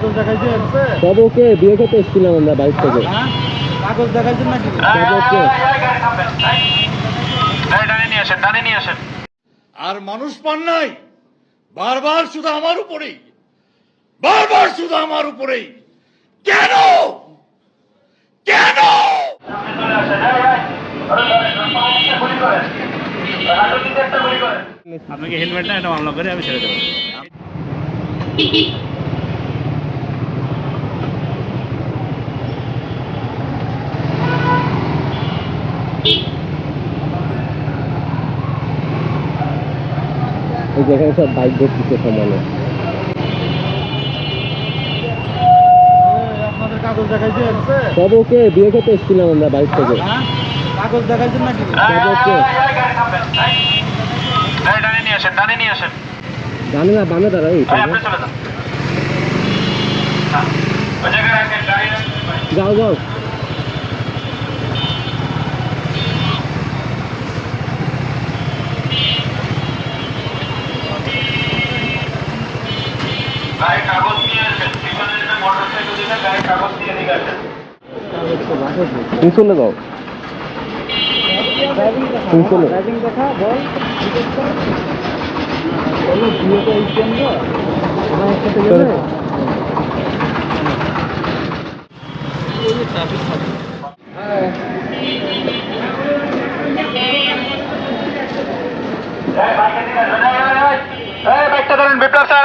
কাগজ দেখাইছেন সব ওকে বিয়ে খেতে এসেছিলাম আমরা বাইক থেকে। হ্যাঁ কাগজ দেখাইছেন নাকি? আর মানুষ পান নাই বারবার শুধু আমার উপরেই বারবার শুধু আমার উপরেই। কেন? কেন। আপনাকে হেলমেট না এটা মামলা করে আমি ছেড়ে দেবো। এই যেখানে সব বাইক দেখতেছে সমানে সব ওকে বিয়ে খেতে এসেছিলাম আমরা বাইক থেকে হ্যাঁ কাগজ দেখাইছেন নাকি সব ওকে এই, এই, গাড়ি থামবেন। এই। এই, ডানে নিয়ে আসেন ডানে নিয়ে আসেন জানি না বামে দাঁড়াই আপনি চলে যান হ্যাঁ, রাখেন। যাও যাও তুমি চলে যাও। তুমি চলে বল বলো বিয়ে তো এইখান তো আমার একসাথে গেলে এই, বাইকের দিকে আসবেন। এই, এই, এই। এই, বাইকটা ধরেন বিপ্লব স্যার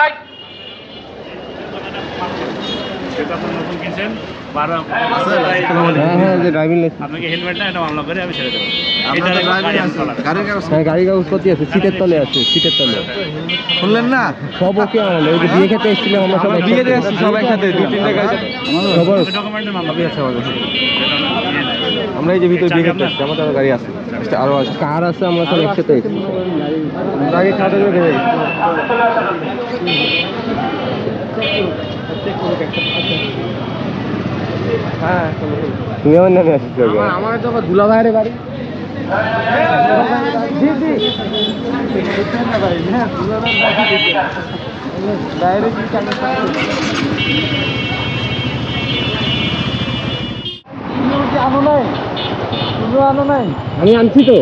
এই। আপনি নতুন কিনছেন বারো হ্যাঁ হ্যাঁ ড্রাইভিং আপনাকে হেলমেট এটা মামলা করে আমি ছেড়ে দেবো। হ্যাঁ কাগজপত্র আছে সিটের তলে আছে সিটের তলে। শুনলেন না? সব ওকে আমাদের ওই যে বিয়ে খেতে এসেছিলাম আমরা সব বিয়ে একসাথে। এসেছি সব একসাথে। দুই তিনটা গাড়ি সবার ডকুমেন্টের মামলা আছে। আমাদের। আমরা এই যে ভিতরে বিয়ে খেতে এসেছি আমাদের গাড়ি আছে। আরও আছে। কার আছে আমরা সব একসাথে এসেছি হ্যাঁ তুমি। আমার নামে আসিস আমার তো দুলা ভাইয়ের বাড়ি। জি জি। হ্যাঁ দুলা বাইরে কি আনো নাই? তুমি আনো নাই? আমি আনছি তো।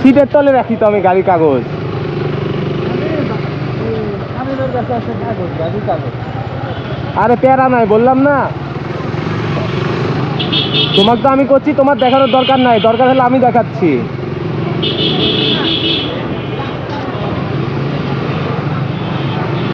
সিটের তলে রাখি তো আমি গাড়ির কাগজ। কাগজ গাড়ি কাগজ। আরে প্যারা নাই, বললাম না। তোমাকে তো আমি করছি, তোমার দেখানোর দরকার নাই, দরকার হলে আমি দেখাচ্ছি।